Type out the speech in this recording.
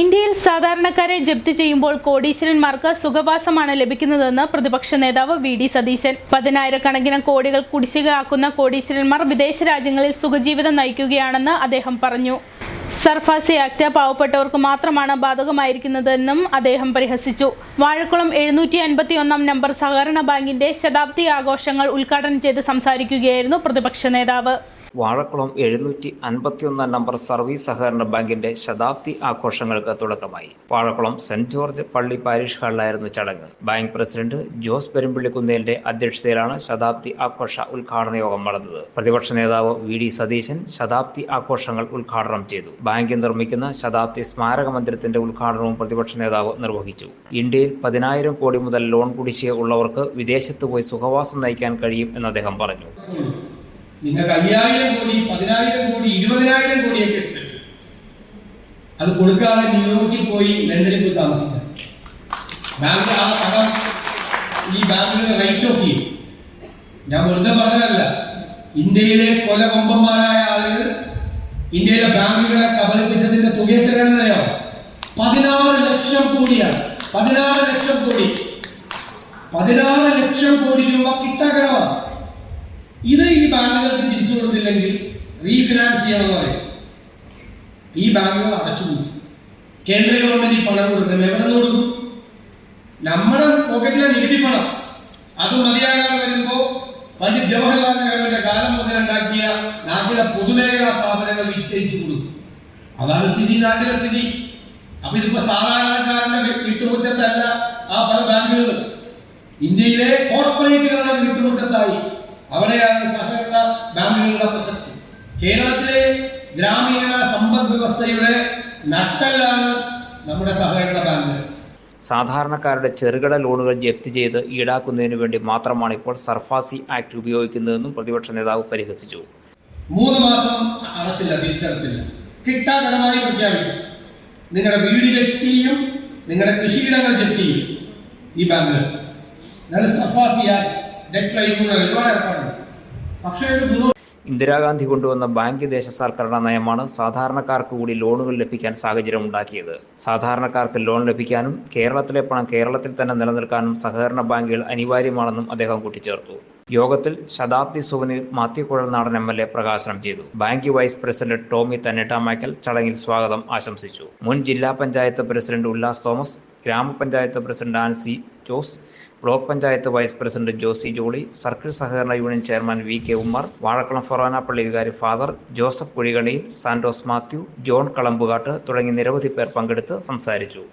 ഇന്ത്യയിൽ സാധാരണക്കാരെ ജപ്തി ചെയ്യുമ്പോൾ കോടീശ്വരന്മാർക്ക് സുഖവാസമാണ് ലഭിക്കുന്നതെന്ന് പ്രതിപക്ഷ നേതാവ് വി ഡി സതീശൻ. പതിനായിരക്കണക്കിന് കോടികൾ കുടിശ്ശികയാക്കുന്ന കോടീശ്വരന്മാർ വിദേശ രാജ്യങ്ങളിൽ സുഖജീവിതം നയിക്കുകയാണെന്ന് അദ്ദേഹം പറഞ്ഞു. സർഫാസി ആക്ട് പാവപ്പെട്ടവർക്ക് മാത്രമാണ് ബാധകമായിരിക്കുന്നതെന്നും അദ്ദേഹം പരിഹസിച്ചു. വാഴക്കുളം എഴുന്നൂറ്റി അൻപത്തി ഒന്നാം നമ്പർ സഹകരണ ബാങ്കിന്റെ ശതാബ്ദി ആഘോഷങ്ങൾ ഉദ്ഘാടനം ചെയ്ത് സംസാരിക്കുകയായിരുന്നു പ്രതിപക്ഷ നേതാവ്. വാഴക്കുളം എഴുന്നൂറ്റി അൻപത്തിയൊന്നാം നമ്പർ സർവീസ് സഹകരണ ബാങ്കിന്റെ ശതാബ്ദി ആഘോഷങ്ങൾക്ക് തുടക്കമായി. വാഴക്കുളം സെന്റ് ജോർജ് പള്ളി പാരിഷ് ഹാളിലായിരുന്നു ചടങ്ങ്. ബാങ്ക് പ്രസിഡന്റ് ജോസ് പെരുമ്പിള്ളിക്കുന്നേലിന്റെ അധ്യക്ഷതയിലാണ് ശതാബ്ദി ആഘോഷ ഉദ്ഘാടന യോഗം നടന്നത്. പ്രതിപക്ഷ നേതാവ് വി ഡി സതീശൻ ശതാബ്ദി ആഘോഷങ്ങൾ ഉദ്ഘാടനം ചെയ്തു. ബാങ്ക് നിർമ്മിക്കുന്ന ശതാബ്ദി സ്മാരക മന്ദിരത്തിന്റെ ഉദ്ഘാടനവും പ്രതിപക്ഷ നേതാവ് നിർവഹിച്ചു. ഇന്ത്യയിൽ പതിനായിരം കോടി മുതൽ ലോൺ കുടിശ്ശിക ഉള്ളവർക്ക് വിദേശത്ത് പോയി സുഖവാസം നയിക്കാൻ കഴിയും എന്ന് അദ്ദേഹം പറഞ്ഞു. നിങ്ങൾക്ക് അയ്യായിരം കോടി പതിനായിരം കോടി ഇരുപതിനായിരം കോടിയൊക്കെ എടുത്തിട്ട്. അത് കൊടുക്കാതെ ന്യൂയോർക്കിൽ പോയി ലണ്ടനിൽ പോയി താമസിക്കാം ബാങ്ക് ആ പണം ഈ ബാങ്കിന് റൈറ്റ് ഓഫ് ചെയ്യും. ഞാൻ വെറുതെ പറഞ്ഞതല്ല. ഇന്ത്യയിലെ കൊലകൊമ്പന്മാരായ ആളുകൾ ഇന്ത്യയിലെ ബാങ്കുകളെ കബളിപ്പിച്ചതിന്റെ തുക എത്രയാണെന്നറിയാമോ പതിനാറ് ലക്ഷം കോടിയാണ്. പതിനാറ് ലക്ഷം കോടി. പതിനാറ് ലക്ഷം കോടി രൂപ കിട്ടാക്കടമാണ് ഇത് ഈ ബാങ്കുകൾക്ക് തിരിച്ചു കൊടുത്തില്ലെങ്കിൽ റീഫിനാൻസ് ചെയ്യണമെന്ന് പറയും. ഈ ബാങ്കുകൾ അടച്ചുപോകും കേന്ദ്ര ഗവൺമെന്റ് ഈ പണം കൊടുക്കണം. എവിടെ നിന്ന് കൊടുക്കും? നമ്മുടെ പോക്കറ്റിലെ നികുതി പണം. അത് മതിയാകാൻ വരുമ്പോ പണ്ഡിറ്റ് ജവഹർലാൽ നെഹ്റുവിന്റെ കാലം മുതൽ ഉണ്ടാക്കിയ നാട്ടിലെ പൊതുമേഖലാ സ്ഥാപനങ്ങൾ വിറ്റയിച്ചു കൊടുക്കും. അതാണ് സ്ഥിതി നാട്ടിലെ സ്ഥിതി. അപ്പൊ ഇതിപ്പോ സാധാരണക്കാരന്റെ വീട്ടുമുറ്റത്തല്ല ആ പല ബാങ്കുകൾ ഇന്ത്യയിലെ കോർപ്പറേറ്റുകളുടെ വീട്ടുമുറ്റത്തായി അവിടെയാണ് സഹകരണ ബാങ്കുകളുടെ പ്രസക്തി. കേരളത്തിലെ ഗ്രാമീണ സമ്പദ് വ്യവസ്ഥയുടെ നട്ടല്ലാണ് നമ്മുടെ സഹകരണ ബാങ്ക്. സാധാരണക്കാരുടെ ചെറുകിട ലോണുകൾ ജപ്തി ചെയ്ത് ഈടാക്കുന്നതിന് വേണ്ടി മാത്രമാണ് ഇപ്പോൾ സർഫാസി ആക്ട് ഉപയോഗിക്കുന്നതെന്നും പ്രതിപക്ഷ നേതാവ് പരിഹസിച്ചു. മൂന്ന് മാസം അടച്ചില്ല തിരിച്ചടച്ചില്ല കിട്ടാക്കടമായി പ്രഖ്യാപിക്കും. നിങ്ങളുടെ വീട് ജപ്തി ചെയ്യും നിങ്ങളുടെ കൃഷിയിടങ്ങൾ ജപ്തി ചെയ്യും ഈ ബാങ്കുകൾ സർഫാസി ആക്ട്. ഇന്ദിരാഗാന്ധി കൊണ്ടുവന്ന ബാങ്ക് ദേശസാൽക്കരണ നയമാണ് സാധാരണക്കാർക്ക് കൂടി ലോണുകൾ ലഭിക്കാൻ സാഹചര്യം ഉണ്ടാക്കിയത്. സാധാരണക്കാർക്ക് ലോൺ ലഭിക്കാനും കേരളത്തിലെ പണം കേരളത്തിൽ തന്നെ നിലനിൽക്കാനും സഹകരണ ബാങ്കുകൾ അനിവാര്യമാണെന്നും അദ്ദേഹം കൂട്ടിച്ചേർത്തു. യോഗത്തിൽ ശതാബ്ദി souvenir Mathew Kuzhalnadan M L A പ്രകാശനം ചെയ്തു. Bank vice president Tomy Thanniyamackal ചടങ്ങിൽ സ്വാഗതം ആശംസിച്ചു. മുൻ ജില്ലാ പഞ്ചായത്ത് പ്രസിഡന്റ് ഉല്ലാസ് തോമസ് ഗ്രാമപഞ്ചായത്ത് president Ancy Jose block panchayat vice president Josy Jolly circle സഹകരണ union chairman V K Ummer Vazhakulam ഫൊറാനപ്പള്ളി വികാരി ഫാദർ ജോസഫ് കുഴികണി സാന്റോസ് മാത്യു ജോൺ കളമ്പുകാട്ട് തുടങ്ങി നിരവധി പേർ പങ്കെടുത്ത് സംസാരിച്ചു.